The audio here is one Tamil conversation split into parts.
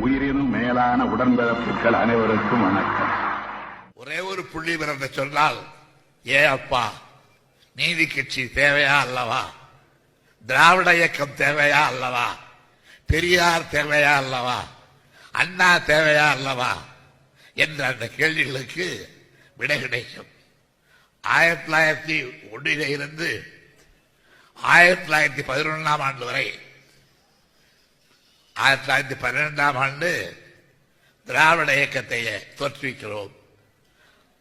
உயிரினும் மேலான உடன்பிறப்புகள் அனைவருக்கும் வணக்கம். ஒரே ஒரு புள்ளி விவரத்தை சொன்னால் ஏ அப்பா நீதி கட்சி தேவையா அல்லவா? திராவிட இயக்கம் தேவையா அல்லவா? பெரியார் தேவையா அல்லவா? அண்ணா தேவையா அல்லவா? என்ற அந்த கேள்விகளுக்கு விடை கிடைக்கும். ஆயிரத்தி தொள்ளாயிரத்தி ஒன்றிலே இருந்து ஆயிரத்தி தொள்ளாயிரத்தி பதினொன்றாம் ஆண்டு வரை ஆயிரத்தி தொள்ளாயிரத்தி பன்னிரெண்டாம் ஆண்டு திராவிட இயக்கத்தை தோற்றுவிக்கிறோம்.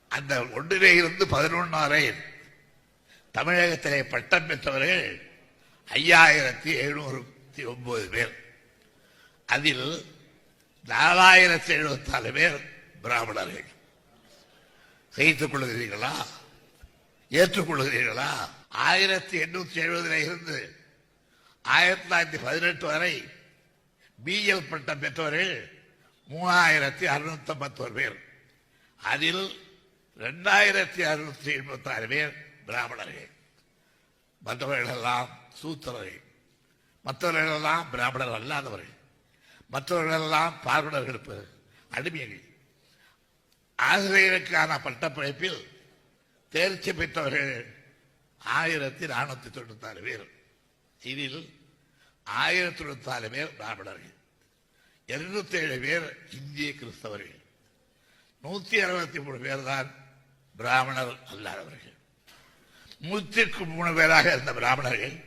அந்த ஒன்றிலே இருந்து பதினொன்று வரை தமிழகத்திலே பட்டம் பெற்றவர்கள் ஐயாயிரத்தி எழுநூத்தி ஒன்பது பேர். அதில் நாலாயிரத்தி எழுபத்தாலு பேர் பிராமணர்கள். சகித்துக் கொள்கிறீர்களா? ஏற்றுக்கொள்கிறீர்களா ஆயிரத்தி எண்ணூத்தி எழுபதுல இருந்து ஆயிரத்தி தொள்ளாயிரத்தி பதினெட்டு வரை பிஎல் பட்டம் பெற்றவர்கள் மூவாயிரத்தி அறுநூத்தி ஐம்பத்தோரு பேர். அதில் ரெண்டாயிரத்தி அறுநூத்தி எண்பத்தி ஆறு பேர் பிராமணர்கள். மற்றவர்கள் எல்லாம் சூத்திரர்கள். மற்றவர்கள் எல்லாம் பிராமணர் அல்லாதவர்கள். மற்றவர்கள் எல்லாம் பார்வனர்களுக்கு அடிமைகள் ஆசிரியருக்கான பட்டப்படைப்பில் தேர்ச்சி பெற்றவர்கள் ஆயிரத்தி நானூத்தி தொண்ணூத்தி ஆறு பேர். இதில் ஆயிரத்தி தொண்ணூத்தி பேர் பிராமணர்கள் இருநூத்தி ஏழு பேர் இந்திய கிறிஸ்தவர்கள். நூத்தி அறுபத்தி மூணு பேர் தான் பிராமணர் அல்லாதவர்கள். நூற்றிற்கு மூணு பேராக இருந்த பிராமணர்கள்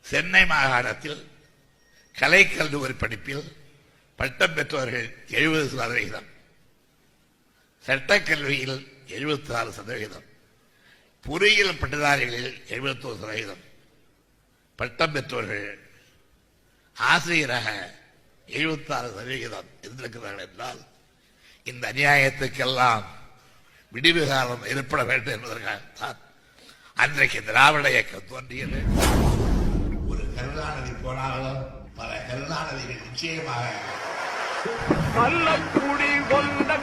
சென்னை மாகாணத்தில் கலைக்கல்லூரி படிப்பில் பட்டம் பெற்றவர்கள் எழுபது சதவிகிதம். சட்டக்கல்வியில் எழுபத்தி ஆறு சதவிகிதம். பொறியியல் பட்டதாரிகளில் எழுபத்தோரு சதவிகிதம். பட்டம் பெற்றவர்கள் ஆசிரியராக எழுபத்தாறு சதவிகிதம் இருந்திருக்கிறார்கள் என்றால் இந்த அநியாயத்துக்கெல்லாம் விடிவு காலம் ஏற்பட வேண்டும் என்பதற்காகத்தான் அன்றைக்கு திராவிட இயக்கம் தோன்றியது. ஒரு கருணாநிதி போனாலும் பல கருணாநிதிகள் நிச்சயமாக கள்ளக்குடி கொண்ட